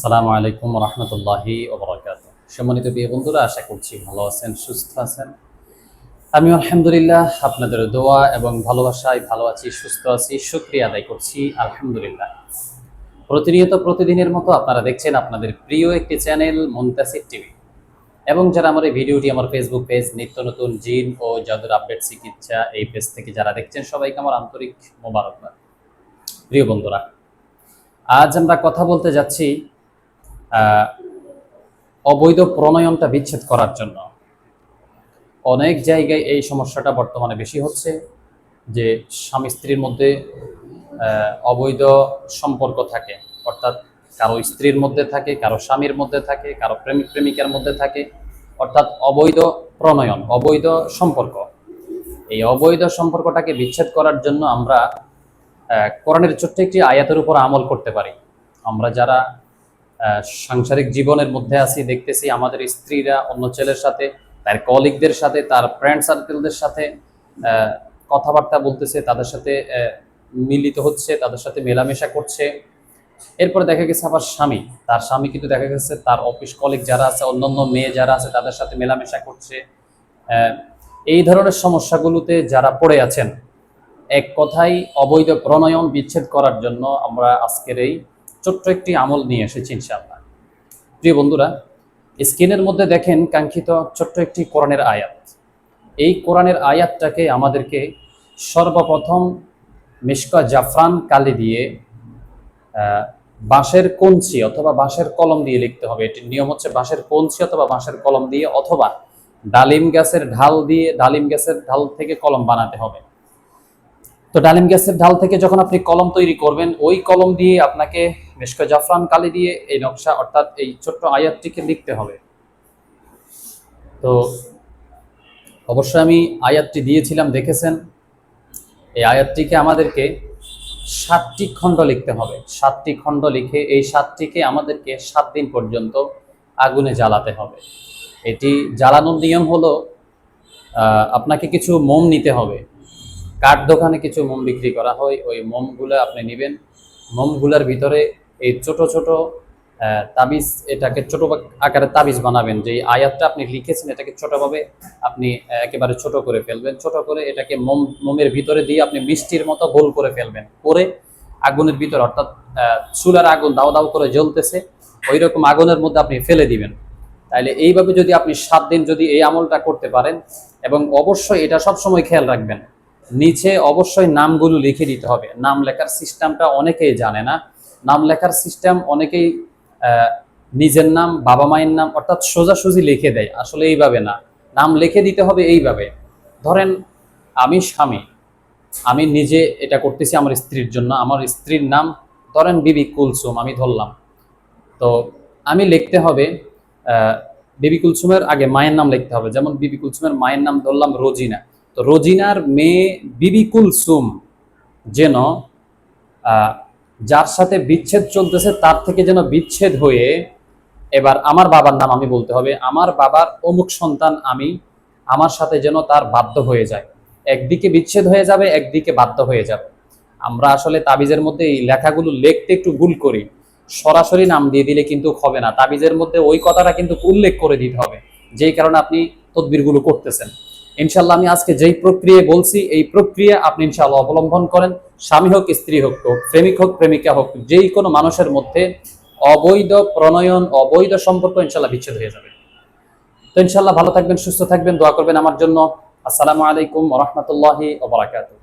আসসালামু আলাইকুম রহমতুল্লাহি ওবরাকাত সম্মানিত বিয়ে বন্ধুরা, আশা করছি ভালো আছেন, সুস্থ আছেন? আমি আলহামদুলিল্লাহ আপনাদের দোয়া এবং ভালোবাসায় ভালো আছি, সুস্থ আছি, শুক্রিয়া আদায় করছি, আলহামদুলিল্লাহ। প্রতিনিয়ত প্রতিদিনের মতো আপনারা দেখছেন আপনাদের প্রিয় একটি চ্যানেল মুন্তাসির টিভি। এবং যারা আমার এই ভিডিওটি আমার ফেসবুক পেজ নিত্য নতুন জিন ও জাদুর আপডেট চিকিৎসা এই পেজ থেকে যারা দেখছেন, সবাইকে আমার আন্তরিক মোবারকবাদ। প্রিয় বন্ধুরা, আজ আমরা কথা বলতে যাচ্ছি অবৈধ প্রণয়নটা বিচ্ছেদ করার জন্য। অনেক জায়গায় এই সমস্যাটা বর্তমানে বেশি হচ্ছে যে স্বামী স্ত্রীর মধ্যে অবৈধ সম্পর্ক থাকে। অর্থাৎ কারও স্ত্রীর মধ্যে থাকে, কারও স্বামীর মধ্যে থাকে, কারও প্রেমিক প্রেমিকার মধ্যে থাকে। অর্থাৎ অবৈধ প্রণয়ন, অবৈধ সম্পর্ক। এই অবৈধ সম্পর্কটাকে বিচ্ছেদ করার জন্য আমরা কোরআনের ছোট্ট একটি আয়াতের উপর আমল করতে পারি। আমরা যারা সাংসারিক জীবনের মধ্যে আছি, দেখতেছি আমাদের স্ত্রীরা অন্য ছেলের সাথে, তার কলিগদের সাথে, তার ফ্রেন্ড সার্কেলদের সাথে কথাবার্তা বলতেছে, তাদের সাথে মিলিত হচ্ছে, তাদের সাথে মেলামেশা করছে। এরপরে দেখা গেছে আবার স্বামী, তার স্বামী কিন্তু দেখা গেছে তার অফিস কলিগ যারা আছে, অন্যান্য মেয়ে যারা আছে, তাদের সাথে মেলামেশা করছে। এই ধরনের সমস্যাগুলোতে যারা পড়ে আছেন, এক কথাই অবৈধ প্রণয়ন বিচ্ছেদ করার জন্য আমরা আজকের এই ছোট্ট একটি আমল নিয়ে এসেছি ইনশাআল্লাহ। প্রিয় বন্ধুরা, স্ক্রিনের মধ্যে দেখেন কাঙ্ক্ষিত ছোট্ট একটি কোরআনের আয়াত। এই কোরআনের আয়াতটাকে আমাদেরকে সর্বপ্রথম মিশকা জাফরান কালি দিয়ে বাঁশের কঞ্চি অথবা বাঁশের কলম দিয়ে লিখতে হবে। এটির নিয়ম হচ্ছে বাঁশের কঞ্চি অথবা বাঁশের কলম দিয়ে অথবা ডালিম গাছের ঢাল দিয়ে, ডালিম গাছের ঢাল থেকে কলম বানাতে হবে। তো ডালিম গাছের ঢাল থেকে যখন আপনি কলম তৈরি করবেন, ওই কলম দিয়ে আপনাকে মেশকা জাফরান কালি দিয়ে এই নকশা, অর্থাৎ এই ছোট্ট আয়াতটিকে লিখতে হবে। তো অবশ্যই আমি আয়াতটি দিয়েছিলাম, দেখেছেন? এই আয়াতটিকে আমাদেরকে সাতটি খণ্ড লিখতে হবে। সাতটি খণ্ড লিখে এই সাতটিকে আমাদেরকে সাত দিন পর্যন্ত আগুনে জ্বালাতে হবে। এটি জ্বালানোর নিয়ম হলো আপনাকে কিছু মোম নিতে হবে। কাঠ দোকানে কিছু মোম বিক্রি করা হয়, ওই মোমগুলো আপনি নেবেন। মোমগুলোর ভিতরে এই ছোট ছোট তাবিজ, এটাকে ছোট আকারে তাবিজ বানাবেন। যে আয়াতটা আপনি লিখেছেন, এটাকে ছোটভাবে আপনি একেবারে ছোট করে ফেলবেন। ছোট করে এটাকে মোম, মোমের ভিতরে দিয়ে আপনি মিষ্টির মতো গোল করে ফেলবেন। করে আগুনের ভিতরে, অর্থাৎ চুলার আগুন দাও দাও করে জ্বলতেছে ওই রকম আগুনের মধ্যে আপনি ফেলে দিবেন। তাহলে এইভাবে যদি আপনি সাত দিন যদি এই আমলটা করতে পারেন, এবং অবশ্যই এটা সব সময় খেয়াল রাখবেন। নিচে অবশ্যই নামগুলো লিখে দিতে হবে। নাম লেখার সিস্টেমটা অনেকেই জানে না। নাম লেখার সিস্টেম অনেকেই নিজের নাম, বাবা মায়ের নাম অর্থাৎ সোজাসুজি লিখে দেয়। আসলে এইভাবে না। নাম লিখে দিতে হবে এইভাবে। ধরেন, আমি স্বামী। আমি নিজে এটা করতেছি আমার স্ত্রীর জন্য। আমার স্ত্রীর নাম, ধরেন বিবি কুলসুম, আমি ধরলাম। তো আমি লিখতে হবে বিবি কুলসুমের আগে মায়ের নাম লিখতে হবে। যেমন বিবি কুলসুমের মায়ের নাম ধরলাম রোজিনা। রোজিনার মেয়ে বিবি কুলসুম যেন যার সাথে বিচ্ছেদ চলতেছে তার থেকে যেন বিচ্ছেদ হয়ে, এবার আমার বাবার নাম আমি বলতে হবে, আমার বাবার অমুক সন্তান আমি, আমার সাথে যেন তার বাধ্য হয়ে যায়। একদিকে বিচ্ছেদ হয়ে যাবে, একদিকে বাধ্য হয়ে যাবে। আমরা আসলে তাবিজের মধ্যে এই লেখাগুলো লিখতে একটু ভুল করি। সরাসরি নাম দিয়ে দিলে কিন্তু হবে না, তাবিজের মধ্যে ওই কথাটা কিন্তু উল্লেখ করে দিতে হবে। যেই কারণে আপনি তদবিরগুলো করতেছেন। ইনশাল্লাহ আমি আজকে যেই প্রক্রিয়া বলছি, এই প্রক্রিয়া আপনি ইনশাল্লাহ অবলম্বন করেন। স্বামী হোক, স্ত্রী হোক প্রেমিক হোক, প্রেমিকা হোক, যেই কোনো মানুষের মধ্যে অবৈধ প্রণয়ন, অবৈধ সম্পর্ক ইনশাল্লাহ বিচ্ছেদ হয়ে যাবে। তো ইনশাল্লাহ ভালো থাকবেন, সুস্থ থাকবেন, দোয়া করবেন আমার জন্য। আসসালামু আলাইকুম রহমতুল্লাহি ওবরাকাতুহ